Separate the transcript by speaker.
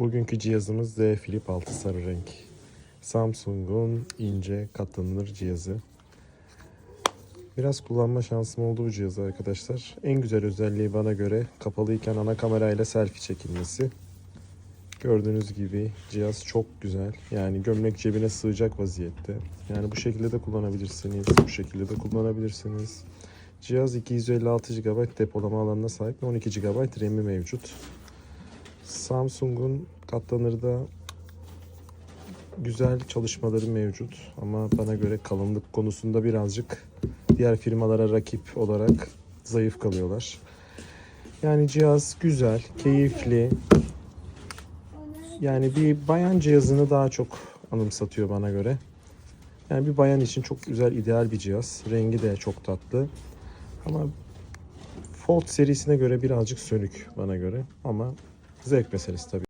Speaker 1: Bugünkü cihazımız Z Flip 6 sarı renk. Samsung'un ince katlanır cihazı. Biraz kullanma şansım oldu bu cihazı arkadaşlar. En güzel özelliği bana göre kapalıyken ana kamerayla selfie çekilmesi. Gördüğünüz gibi cihaz çok güzel. Yani gömlek cebine sığacak vaziyette. Yani bu şekilde de kullanabilirsiniz. Bu şekilde de kullanabilirsiniz. Cihaz 256 GB depolama alanına sahip ve 12 GB RAM'i mevcut. Samsung'un katlanırda güzel çalışmaları mevcut ama bana göre kalınlık konusunda birazcık diğer firmalara rakip olarak zayıf kalıyorlar. Yani cihaz güzel, keyifli. Yani bir bayan cihazını daha çok anımsatıyor bana göre. Yani bir bayan için çok güzel, ideal bir cihaz. Rengi de çok tatlı. Ama Fold serisine göre birazcık sönük bana göre. Ama zevk meselesi tabii.